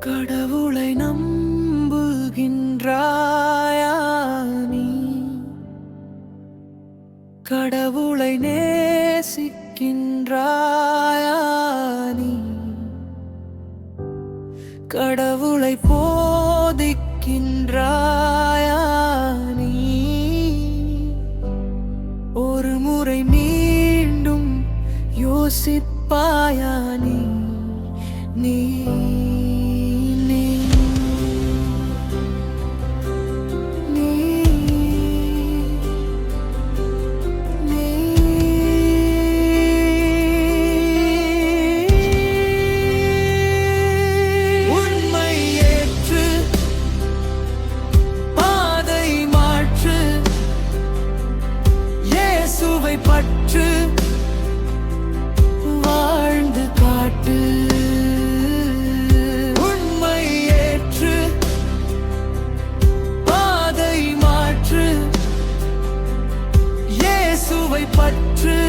கடவுளை நம்புகின்றாயா நீ? கடவுளை நேசிக்கின்றாயா கடவுளை போதிக்கின்றாயா நீ? ஒரு முறை மீண்டும் யோசிப்பாயா நீ? நீ பாவை பற்று வாழ்ந்து காட்டு. உண்மை பாதை மாற்று. இயேசுவை பற்று